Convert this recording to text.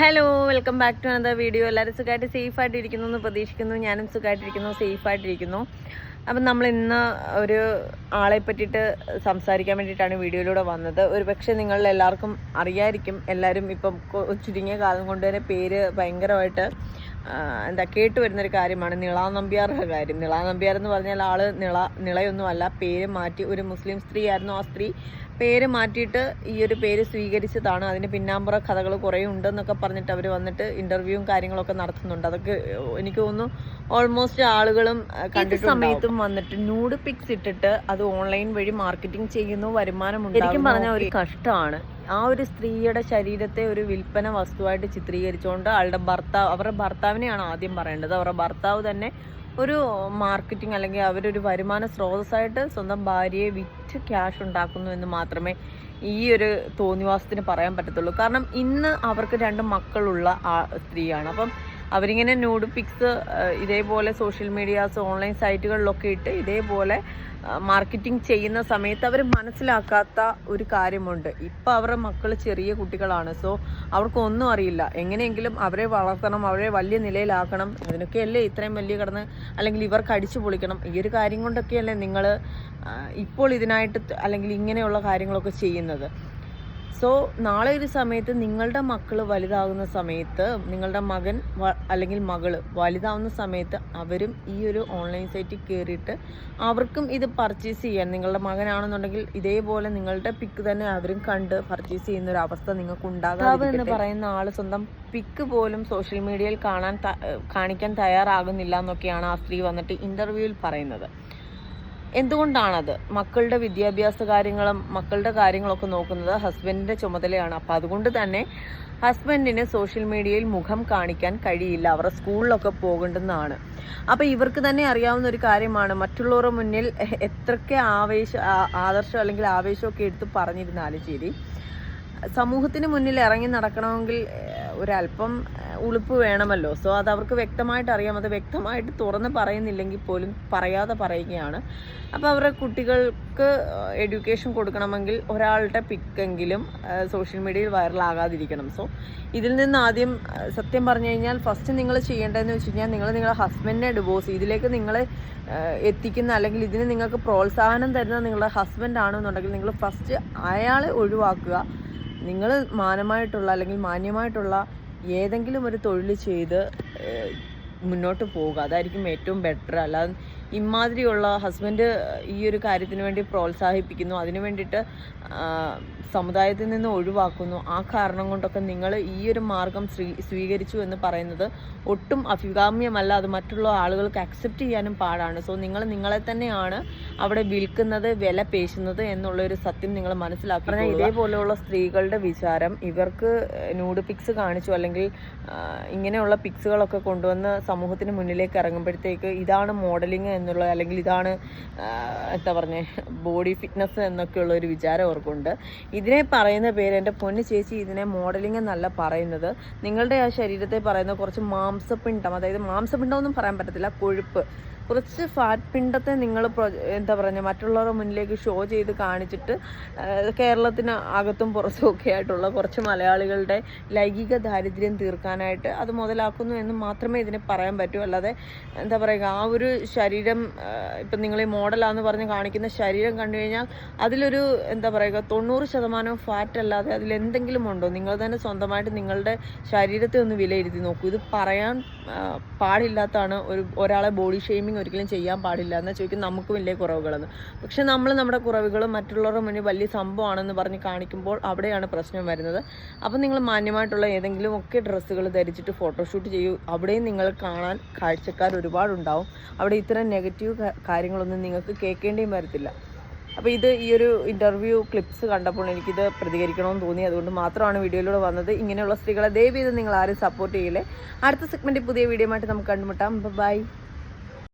Hello welcome back to another video എല്ലാവരും സുഖമായിട്ട് safe ആയിട്ട് ഇരിക്കുന്നു എന്ന് പ്രതീക്ഷിക്കുന്നു. ഞാനും സുഖമായിട്ടിരിക്കുന്നു സേഫ് ആയിട്ടിരിക്കുന്നു. അപ്പം നമ്മൾ ഇന്ന് ഒരു ആളെ പറ്റിയിട്ട് സംസാരിക്കാൻ വേണ്ടിയിട്ടാണ് വീഡിയോയിലൂടെ വന്നത്. ഒരു പക്ഷേ നിങ്ങളിൽ എല്ലാവർക്കും അറിയായിരിക്കും. എല്ലാവരും ഇപ്പം ചുരുങ്ങിയ കാലം കൊണ്ട് തന്നെ പേര് ഭയങ്കരമായിട്ട് എന്താ കേട്ട് വരുന്നൊരു കാര്യമാണ് നിള നമ്പ്യാറുടെ കാര്യം. നിള നമ്പ്യാർ എന്ന് പറഞ്ഞാൽ ആൾ നിള നിളയൊന്നുമല്ല. പേര് മാറ്റി ഒരു മുസ്ലിം സ്ത്രീ ആയിരുന്നു ആ സ്ത്രീ പേര് മാറ്റിയിട്ട് ഈ ഒരു പേര് സ്വീകരിച്ചതാണ്. അതിന് പിന്നാമ്പുറ കഥകൾ കുറേ ഉണ്ടെന്നൊക്കെ പറഞ്ഞിട്ട് അവർ വന്നിട്ട് ഇന്റർവ്യൂവും കാര്യങ്ങളൊക്കെ നടത്തുന്നുണ്ട്. അതൊക്കെ എനിക്ക് തോന്നുന്നു ഓൾമോസ്റ്റ് ആളുകളും കണ്ടിട്ട് സമയത്തും വന്നിട്ട് ന്യൂഡ് പിക്സ് ഇട്ടിട്ട് അത് ഓൺലൈൻ വഴി മാർക്കറ്റിംഗ് ചെയ്യുന്നു വരുമാനം ശരിക്കും പറഞ്ഞാൽ ഒരു കഷ്ടമാണ്. ആ ഒരു സ്ത്രീയുടെ ശരീരത്തെ ഒരു വിൽപ്പന വസ്തുവായിട്ട് ചിത്രീകരിച്ചുകൊണ്ട് ആളുടെ ഭർത്താവ് അവരുടെ ഭർത്താവിനെയാണ് ആദ്യം പറയേണ്ടത്. അവരുടെ ഭർത്താവ് തന്നെ ഒരു മാർക്കറ്റിംഗ് അല്ലെങ്കിൽ അവരൊരു വരുമാന സ്രോതസ്സായിട്ട് സ്വന്തം ഭാര്യയെ വിറ്റ് ക്യാഷ് ഉണ്ടാക്കുന്നു എന്ന് മാത്രമേ ഈ ഒരു തോന്നിവാസത്തിന് പറയാൻ പറ്റത്തുള്ളൂ. കാരണം ഇന്ന് അവർക്ക് രണ്ട് മക്കളുള്ള ആ- സ്ത്രീയാണ്. അപ്പം അവരിങ്ങനെ ന്യൂഡ് പിക്സ് ഇതേപോലെ സോഷ്യൽ മീഡിയാസ് ഓൺലൈൻ സൈറ്റുകളിലൊക്കെ ഇട്ട് ഇതേപോലെ മാർക്കറ്റിംഗ് ചെയ്യുന്ന സമയത്ത് അവർ മനസ്സിലാക്കാത്ത ഒരു കാര്യമുണ്ട്. ഇപ്പം അവരുടെ മക്കൾ ചെറിയ കുട്ടികളാണ്. സോ അവർക്കൊന്നും അറിയില്ല. എങ്ങനെയെങ്കിലും അവരെ വളർത്തണം അവരെ വലിയ നിലയിലാക്കണം. അതിനൊക്കെയല്ലേ ഇത്രയും വലിയ കിടന്ന് അല്ലെങ്കിൽ ഇവർക്ക് അടിച്ചു പൊളിക്കണം. ഈ ഒരു കാര്യം കൊണ്ടൊക്കെയല്ലേ നിങ്ങൾ ഇപ്പോൾ ഇതിനായിട്ട് അല്ലെങ്കിൽ ഇങ്ങനെയുള്ള കാര്യങ്ങളൊക്കെ ചെയ്യുന്നത്. സോ നാളെ ഒരു സമയത്ത് നിങ്ങളുടെ മക്കൾ വലുതാകുന്ന സമയത്ത് നിങ്ങളുടെ മകൻ അല്ലെങ്കിൽ മകൾ വലുതാവുന്ന സമയത്ത് അവരും ഈ ഒരു ഓൺലൈൻ സൈറ്റിൽ കയറിയിട്ട് അവർക്കും ഇത് പർച്ചേസ് ചെയ്യാൻ നിങ്ങളുടെ മകനാണെന്നുണ്ടെങ്കിൽ ഇതേപോലെ നിങ്ങളുടെ പിക്ക് തന്നെ അവരും കണ്ട് പർച്ചേസ് ചെയ്യുന്ന ഒരു അവസ്ഥ നിങ്ങൾക്ക് ഉണ്ടാകാം എന്ന് പറയുന്ന ആൾ സ്വന്തം പിക്ക് പോലും സോഷ്യൽ മീഡിയയിൽ കാണാൻ കാണിക്കാൻ തയ്യാറാകുന്നില്ല എന്നൊക്കെയാണ് ആ സ്ത്രീ വന്നിട്ട് ഇന്റർവ്യൂവിൽ പറയുന്നത്. എന്തുകൊണ്ടാണത്? മക്കളുടെ വിദ്യാഭ്യാസ കാര്യങ്ങളും മക്കളുടെ കാര്യങ്ങളൊക്കെ നോക്കുന്നത് ഹസ്ബൻഡിന്റെ ചുമതലയാണ്. അപ്പം അതുകൊണ്ട് തന്നെ ഹസ്ബൻഡിന് സോഷ്യൽ മീഡിയയിൽ മുഖം കാണിക്കാൻ കഴിയില്ല. അവരുടെ സ്കൂളിലൊക്കെ പോകേണ്ടെന്നാണ് അപ്പം ഇവർക്ക് തന്നെ അറിയാവുന്ന ഒരു കാര്യമാണ്. മറ്റുള്ളവരുടെ മുന്നിൽ എത്രയ്ക്ക് ആവേശ ആദർശം അല്ലെങ്കിൽ ആവേശമൊക്കെ എടുത്ത് പറഞ്ഞിരുന്നാലും ശരി സമൂഹത്തിന് മുന്നിൽ ഇറങ്ങി നടക്കണമെങ്കിൽ ഒരല്പം ഉളുപ്പ് വേണമല്ലോ. സോ അത് അവർക്ക് വ്യക്തമായിട്ട് അറിയാം. അത് വ്യക്തമായിട്ട് തുറന്ന് പറയുന്നില്ലെങ്കിൽ പോലും പറയാതെ പറയുകയാണ്. അപ്പോൾ അവരുടെ കുട്ടികൾക്ക് എഡ്യൂക്കേഷൻ കൊടുക്കണമെങ്കിൽ ഒരാളുടെ പിക്കെങ്കിലും സോഷ്യൽ മീഡിയയിൽ വൈറലാകാതിരിക്കണം സോ ഇതിൽ നിന്ന് ആദ്യം സത്യം പറഞ്ഞു കഴിഞ്ഞാൽ ഫസ്റ്റ് നിങ്ങൾ ചെയ്യേണ്ടതെന്ന് വെച്ച് കഴിഞ്ഞാൽ നിങ്ങൾ നിങ്ങളുടെ ഹസ്ബൻഡിനെ ഡിവോഴ്സ് ഇതിലേക്ക് നിങ്ങളെ എത്തിക്കുന്ന അല്ലെങ്കിൽ ഇതിന് നിങ്ങൾക്ക് പ്രോത്സാഹനം തരുന്ന നിങ്ങളുടെ ഹസ്ബൻഡ് ആണെന്നുണ്ടെങ്കിൽ നിങ്ങൾ ഫസ്റ്റ് അയാളെ ഒഴിവാക്കുക. നിങ്ങൾ മാനമായിട്ടുള്ള അല്ലെങ്കിൽ മാന്യമായിട്ടുള്ള ഏതെങ്കിലും ഒരു തൊഴിൽ ചെയ്ത് മുന്നോട്ട് പോവുക. അതായിരിക്കും ഏറ്റവും ബെറ്റർ അല്ലാതെ ഇമാതിരിയുള്ള ഹസ്ബൻഡ് ഈ ഒരു കാര്യത്തിന് വേണ്ടി പ്രോത്സാഹിപ്പിക്കുന്നു. അതിനു വേണ്ടിയിട്ട് സമുദായത്തിൽ നിന്ന് ഒഴിവാക്കുന്നു. ആ കാരണം കൊണ്ടൊക്കെ നിങ്ങൾ ഈ ഒരു മാർഗം സ്വീകരിച്ചു എന്ന് പറയുന്നത് ഒട്ടും അഭികാമ്യമല്ല. അത് മറ്റുള്ള ആളുകൾക്ക് അക്സെപ്റ്റ് ചെയ്യാനും പാടാണ്. സോ നിങ്ങൾ നിങ്ങളെ തന്നെയാണ് അവിടെ വിൽക്കുന്നത് വില പേശുന്നത് എന്നുള്ള ഒരു സത്യം നിങ്ങൾ മനസ്സിലാക്കണം ഇതേപോലെയുള്ള സ്ത്രീകളുടെ വിചാരം ഇവർക്ക് ന്യൂഡ് പിക്സ് കാണിച്ചു അല്ലെങ്കിൽ ഇങ്ങനെയുള്ള പിക്സുകളൊക്കെ കൊണ്ടുവന്ന് സമൂഹത്തിന് മുന്നിലേക്ക് ഇറങ്ങുമ്പോഴത്തേക്ക് ഇതാണ് മോഡലിംഗ് എന്നുള്ള അല്ലെങ്കിൽ ഇതാണ് എന്താ പറഞ്ഞേ ബോഡി ഫിറ്റ്നസ് എന്നൊക്കെയുള്ള ഒരു വിചാരം അവർക്കുണ്ട്. ഇതിനെ പറയുന്ന പേര് എന്റെ പൊന്നു ചേച്ചി ഇതിനെ മോഡലിംഗ് എന്നല്ല പറയുന്നത്. നിങ്ങളുടെ ആ ശരീരത്തെ പറയുന്ന കുറച്ച് മാംസപിണ്ഡം അതായത് മാംസപിണ്ഡം ഒന്നും പറയാൻ പറ്റത്തില്ല കൊഴുപ്പ്. കുറച്ച് ഫാറ്റ് പിണ്ടത്തെ നിങ്ങൾ എന്താ പറയുക മറ്റുള്ളവരുടെ മുന്നിലേക്ക് ഷോ ചെയ്ത് കാണിച്ചിട്ട് കേരളത്തിന് അകത്തും പുറത്തും ഒക്കെ ആയിട്ടുള്ള കുറച്ച് മലയാളികളുടെ ലൈംഗിക ദാരിദ്ര്യം തീർക്കാനായിട്ട് അത് മുതലാക്കുന്നു എന്ന് മാത്രമേ ഇതിനെ പറയാൻ പറ്റൂ. അല്ലാതെ എന്താ പറയുക ആ ഒരു ശരീരം ഇപ്പം നിങ്ങൾ ഈ മോഡലാന്ന് പറഞ്ഞ് കാണിക്കുന്ന ശരീരം കണ്ടു കഴിഞ്ഞാൽ അതിലൊരു എന്താ പറയുക തൊണ്ണൂറ് ശതമാനം ഫാറ്റ് അല്ലാതെ അതിലെന്തെങ്കിലും ഉണ്ടോ? നിങ്ങൾ തന്നെ സ്വന്തമായിട്ട് നിങ്ങളുടെ ശരീരത്തെ ഒന്ന് വിലയിരുത്തി നോക്കൂ. ഇത് പറയാൻ പാടില്ലാത്തതാണ് ഒരു ഒരാളെ ബോഡി ഷെയ്മിങ് ഒരിക്കലും ചെയ്യാൻ പാടില്ല എന്ന് ചോദിക്കും. നമുക്ക് വലിയ കുറവുകളെന്ന്? പക്ഷെ നമ്മൾ നമ്മുടെ കുറവുകൾ മറ്റുള്ളവരുടെ മുന്നിൽ വലിയ സംഭവമാണെന്ന് പറഞ്ഞ് കാണിക്കുമ്പോൾ അവിടെയാണ് പ്രശ്നം വരുന്നത്. അപ്പം നിങ്ങൾ മാന്യമായിട്ടുള്ള ഏതെങ്കിലും ഒക്കെ ഡ്രസ്സുകൾ ധരിച്ചിട്ട് ഫോട്ടോഷൂട്ട് ചെയ്യൂ. അവിടെയും നിങ്ങൾ കാണാൻ കാഴ്ചക്കാർ ഒരുപാടുണ്ടാവും. അവിടെ ഇത്തരം നെഗറ്റീവ് കാര്യങ്ങളൊന്നും നിങ്ങൾക്ക് കേൾക്കേണ്ടിയും വരത്തില്ല. അപ്പോൾ ഇത് ഈ ഒരു ഇന്റർവ്യൂ ക്ലിപ്സ് കണ്ടപ്പോൾ എനിക്കിത് പ്രതികരിക്കണമെന്ന് തോന്നി. അതുകൊണ്ട് മാത്രമാണ് വീഡിയോയിലൂടെ വന്നത്. ഇങ്ങനെയുള്ള സ്ത്രീകളെ ദയവ് ചെയ്ത് നിങ്ങൾ ആരും സപ്പോർട്ട് ചെയ്യില്ലേ. അടുത്ത സെഗ്മെന്റ് പുതിയ വീഡിയോ ആയിട്ട് നമുക്ക് കണ്ടുമുട്ടാം. ബൈ